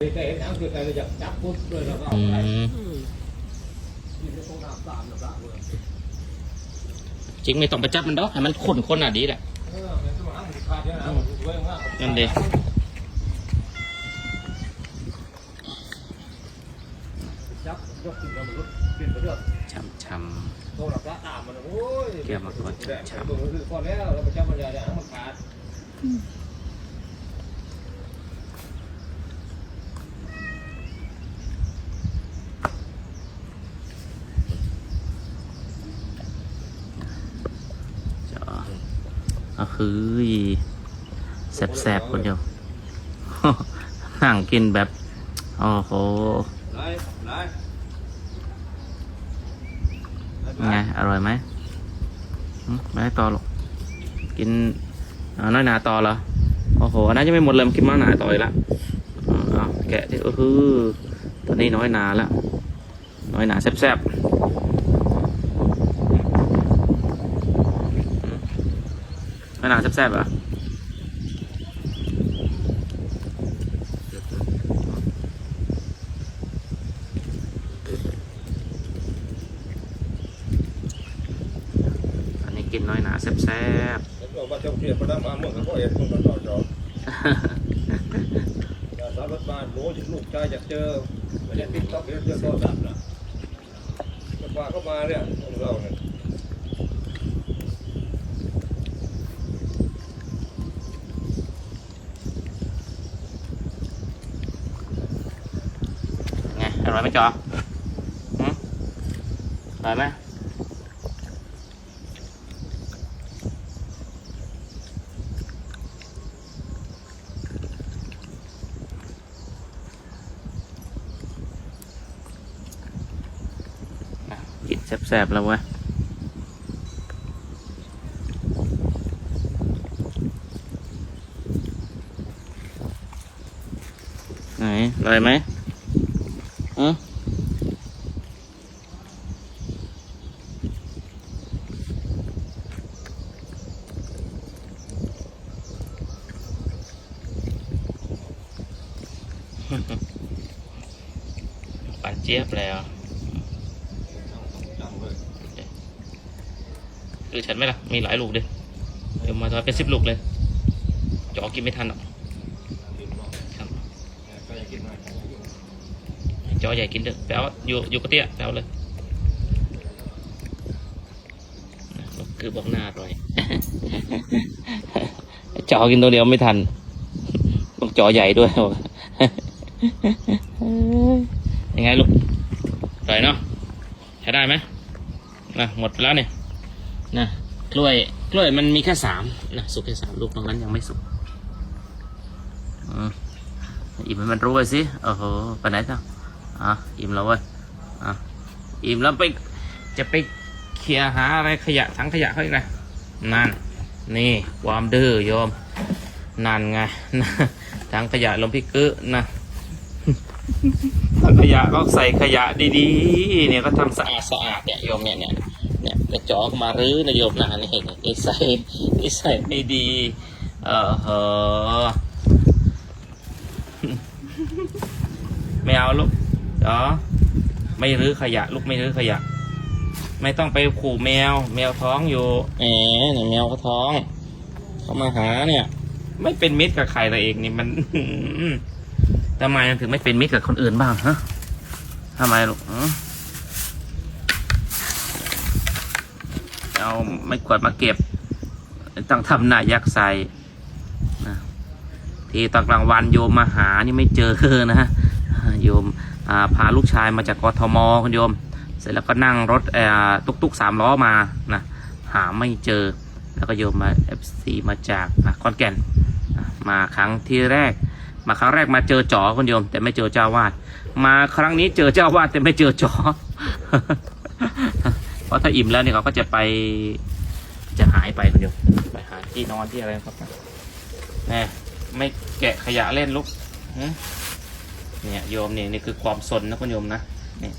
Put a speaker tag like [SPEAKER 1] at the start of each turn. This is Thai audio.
[SPEAKER 1] แต่เห็นเอาคือแต่อยากจับปุ๊บเลยแล้วก็
[SPEAKER 2] อื
[SPEAKER 1] เอาไป
[SPEAKER 2] ม
[SPEAKER 1] นี่จะต้องน้ำตามน้ำตามเลย
[SPEAKER 2] จริงไม่ต้องไปจับมันดอกให้มันขนคนอะดีแหละ
[SPEAKER 1] เออมันต้องเอาขาดเยอะนะมันไว้ข้างล่าง
[SPEAKER 2] นั่นดิ
[SPEAKER 1] จับยกขึ้นแล้วมันลุกขึ้นไปเรื่อย
[SPEAKER 2] ช้ำช้
[SPEAKER 1] โตหลับตาตามมันโอ้ย
[SPEAKER 2] เกี่ยวมาก่อน
[SPEAKER 1] แดดตัวมันคือก่อนแล้วเราไปจับมันอย่าอย่าให้มันขาดำ
[SPEAKER 2] จ้า ก็คือแสบๆคนเดียวนั่งกินแบบโอ้โห
[SPEAKER 1] ไล่ไล่
[SPEAKER 2] ไงอร่อยไหมหึไม่ได้ต่อหรอกกินอ่าน้อยหนาต่อเหรอโอ้โหอันน่าจะไม่หมดเลยมันกินมากหนาต่ออีกละอ่าเอาแกะที่เออคือตอนนี้น้อยหนาแล้วน้อยหนาแซ่บๆอืม น้อยหนาแซ่บๆเหรอะอันนี้กินน้อยหนาแซ่บ
[SPEAKER 1] แล้วก็มาเที่ยวเที่ยวประดับมาเมืองกับพ่อเอ็ดคนมาต่อจอ
[SPEAKER 2] ๆ
[SPEAKER 1] อย่าสารบ้านโน้ถึงลูกชายอยากเจอไม่ได้ติ๊กต็อกเยวเจอโทรศัพท์นะจะพาเข้ามาเนี่ยของเราเนี่ย
[SPEAKER 2] ไง อยไหมจอหืมอร่อยไหมกินแซ่บๆแล้วเว้ยไหนอร่อยไหม อือปานเจี๊ยบแล้วคือฉันไหมล่ะ มีหลายลูกดิเดี๋ยวมาทำเป็นสิบลูกเลยจอกินไม่ทันหรอก
[SPEAKER 1] กินบ่
[SPEAKER 2] ครับ
[SPEAKER 1] ก็อยากกินหน่อย
[SPEAKER 2] จอใหญ่กินเด้อไปเอาอยู่อยู่กระเตี้ยไปเอาเลยคือบอกหน้าอร่อยจอกินตัวเดียวไม่ทันต้องจอใหญ่ด้วยยังไงลูกอร่อยเนาะใช้ได้ไหมนะหมดแล้วเนี่ยนะกล้วยกล้วยมันมีแค่สามนะสุกแค่สามลูกตรงนั้นยังไม่สุกอืมอิ่มมันรู้ไปสิโอ้โหไปไหนต่อ อะอิ่มแล้วเว้ยอะอิ่มแล้วไปจะไปเคลียร์หาอะไรขยะถังขยะเขาอีกนะนั่น นี่ความดื้อโยมนั่นไงถังขยะลมพิกึนะถังขยะก็ใส่ขยะดีๆ เนี่ยก็ทำสะอาดสะอาดเนี่ยโยมเนี่ยเนี่ยเนี่ยกระจอกมารื้อนะโยมนะนี่นี่ใส่นี่ใส่ไม่ดี เออเหอไม่เอาลูก เดี๋ยวไม่รื้อขยะ ลูกไม่รื้อขยะ ไม่ต้องไปขู่แมว แมวท้องอยู่แหมเนี่ยแมวเขาท้อง เขามาหาเนี่ย ไม่เป็นมิตรกับใครตัวเองนี่มันทำไมมันถึงไม่เป็นมิตรกับคนอื่นบ้างฮะทำไมลูกหือเอาไม่กวาดมาเก็บ ต้องทำหน้ายักษ์ใส่นะทีตอนกลางวันโยมมาหานี่ไม่เจอนะโยมอ่า พาลูกชายมาจากกทมคุณโยม เสร็จแล้วก็นั่งรถเอ่อตุกตุกสามล้อมานะหาไม่เจอ แล้วก็โยมมาเอฟซีมาจากนะขอนแก่นมาครั้งที่แรก มาครั้งแรกมาเจอจอคุณโยม แต่ไม่เจอเจ้าวาด มาครั้งนี้เจอเจ้าวาดแต่ไม่เจอจอเพราะถ้าอิ่มแล้วเนี่ยเขาก็จะไปจะหายไปคุณโยมไปหาที่นอนที่อะไรครับแน่ไม่แกะขยะเล่นลูก เนี่ยโยมเนี่ยนี่คือความสนนะคุณโยมนะเนี่ย